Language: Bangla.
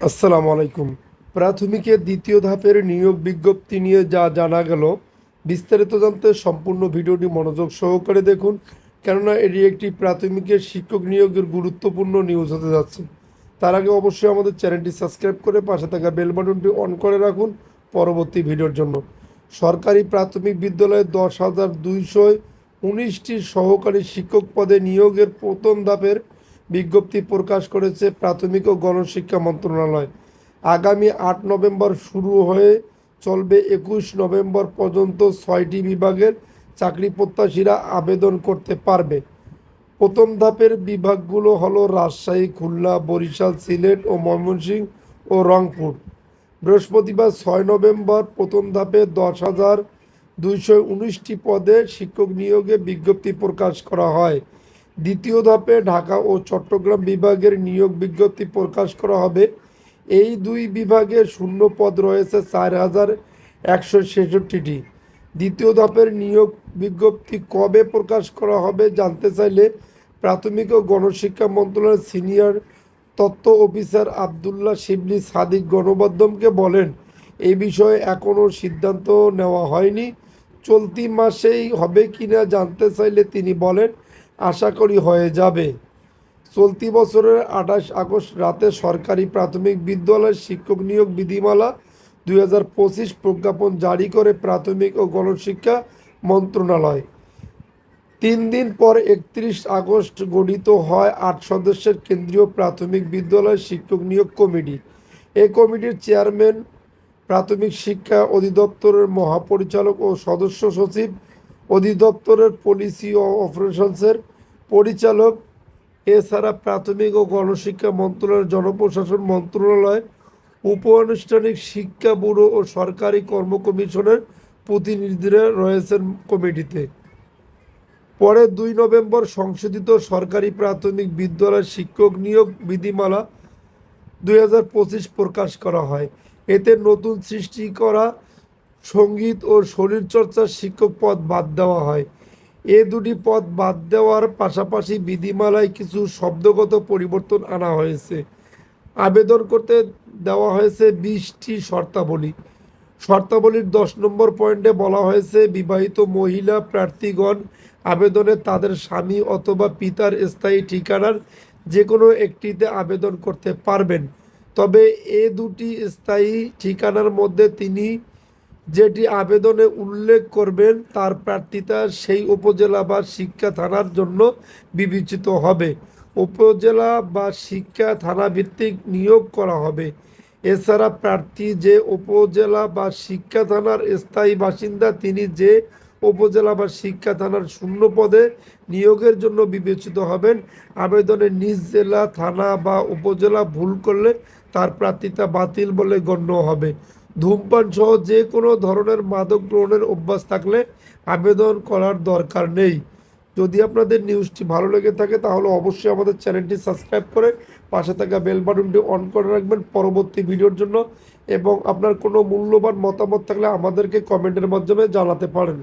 আসসালামু আলাইকুম। প্রাথমিকের দ্বিতীয় ধাপের নিয়োগ বিজ্ঞপ্তি নিয়ে যা জানা গেল, বিস্তারিত জানতে সম্পূর্ণ ভিডিওটি মনোযোগ সহকারে দেখুন, কেননা এটি একটি প্রাথমিকের শিক্ষক নিয়োগের গুরুত্বপূর্ণ নিউজ হতে যাচ্ছে। তার আগে অবশ্যই আমাদের চ্যানেলটি সাবস্ক্রাইব করে পাশে থাকা বেল বাটনটি অন করে রাখুন পরবর্তী ভিডিওর জন্য। সরকারি প্রাথমিক বিদ্যালয়ে দশ হাজার দুইশো উনিশটি সহকারী শিক্ষক পদে নিয়োগের প্রথম ধাপের বিজ্ঞপ্তি প্রকাশ করেছে প্রাথমিক ও গণশিক্ষা মন্ত্রণালয়। আগামী আট নভেম্বর শুরু হয়ে চলবে একুশ নভেম্বর পর্যন্ত ছয়টি বিভাগের চাকরি প্রত্যাশীরা আবেদন করতে পারবে। প্রথম ধাপের বিভাগগুলো হলো রাজশাহী, খুলনা, বরিশাল, সিলেট ও ময়মনসিংহ ও রংপুর। বৃহস্পতিবার ছয় নভেম্বর প্রথম ধাপে দশ হাজার দুইশো উনিশটি পদে শিক্ষক নিয়োগে বিজ্ঞপ্তি প্রকাশ করা হয়। দ্বিতীয় ধাপে ঢাকা ও চট্টগ্রাম বিভাগের নিয়োগ বিজ্ঞপ্তি প্রকাশ করা হবে। এই দুই বিভাগে শূন্য পদ রয়েছে চার হাজার একশো ছেষট্টিটি। দ্বিতীয় ধাপের নিয়োগ বিজ্ঞপ্তি কবে প্রকাশ করা হবে জানতে চাইলে প্রাথমিক ও গণশিক্ষা মন্ত্রণালয়ের সিনিয়র তথ্য অফিসার আবদুল্লাহ শিবলি সাদিক গণমাধ্যমকে বলেন এই বিষয়ে এখনও সিদ্ধান্ত নেওয়া হয়নি। চলতি মাসেই হবে কিনা জানতে চাইলে তিনি বলেন আশা করি হয়ে যাবে। চলতি বছরের আঠাশ আগস্ট রাতে সরকারি প্রাথমিক বিদ্যালয়ের শিক্ষক নিয়োগ বিধিমালা দুই হাজার পঁচিশ প্রজ্ঞাপন জারি করে প্রাথমিক ও গণশিক্ষা মন্ত্রণালয়। তিন দিন পর একত্রিশ আগস্ট গঠিত হয় আট সদস্যের কেন্দ্রীয় প্রাথমিক বিদ্যালয় শিক্ষক নিয়োগ কমিটি। এ কমিটির চেয়ারম্যান, প্রাথমিক শিক্ষা অধিদপ্তরের মহাপরিচালক ও সদস্য সচিব অধিদপ্তরের পলিসি ও অপারেশনসের পরিচালক, এছাড়া প্রাথমিক ও গণশিক্ষা মন্ত্রণালয়ের জনপ্রশাসন মন্ত্রণালয় উপ আনুষ্ঠানিক শিক্ষা ব্যুরো ও সরকারি কর্ম কমিশনের প্রতিনিধিরা রয়েছেন কমিটিতে। পরে দুই নভেম্বর সংশোধিত সরকারি প্রাথমিক বিদ্যালয় শিক্ষক নিয়োগ বিধিমালা দুই হাজার পঁচিশ প্রকাশ করা হয়। এতে নতুন সৃষ্টি করা সংগীত ও শরীরচর্চার শিক্ষক পদ বাদ দেওয়া হয়। এ দুটি পদ বাদ দেওয়ার পাশাপাশি বিধিমালায় কিছু শব্দগত পরিবর্তন আনা হয়েছে। আবেদন করতে দেওয়া হয়েছে বিশটি শর্তাবলী। শর্তাবলীর দশ নম্বর পয়েন্টে বলা হয়েছে, বিবাহিত মহিলা প্রার্থীগণ আবেদনে তাদের স্বামী অথবা পিতার স্থায়ী ঠিকানার যে কোনো একটিতে আবেদন করতে পারবেন। তবে এ দুটি স্থায়ী ঠিকানার মধ্যে তিনি যেটি আবেদনে উল্লেখ করবেন, তার প্রার্থিতা সেই উপজেলা বা শিক্ষা থানার জন্য বিবেচিত হবে। উপজেলা বা শিক্ষা থানা ভিত্তিক নিয়োগ করা হবে। এছাড়া প্রার্থী যে উপজেলা বা শিক্ষা থানার স্থায়ী বাসিন্দা, তিনি যে উপজেলা বা শিক্ষা থানার শূন্য পদে নিয়োগের জন্য বিবেচিত হবেন, আবেদনে নিজ জেলা, থানা বা উপজেলা ভুল করলে তার প্রার্থিতা বাতিল বলে গণ্য হবে। ধূমপান সহ যে কোনো ধরনের মাদক গ্রহণের অভ্যাস থাকলে আবেদন করার দরকার নেই। যদি আপনাদের নিউজটি ভালো লেগে থাকে, তাহলে অবশ্যই আমাদের চ্যানেলটি সাবস্ক্রাইব করে পাশে থাকা বেল বাটনটি অন করে রাখবেন পরবর্তী ভিডিওর জন্য এবং আপনার কোনো মূল্যবান মতামত থাকলে আমাদেরকে কমেন্টের মাধ্যমে জানাতে পারেন।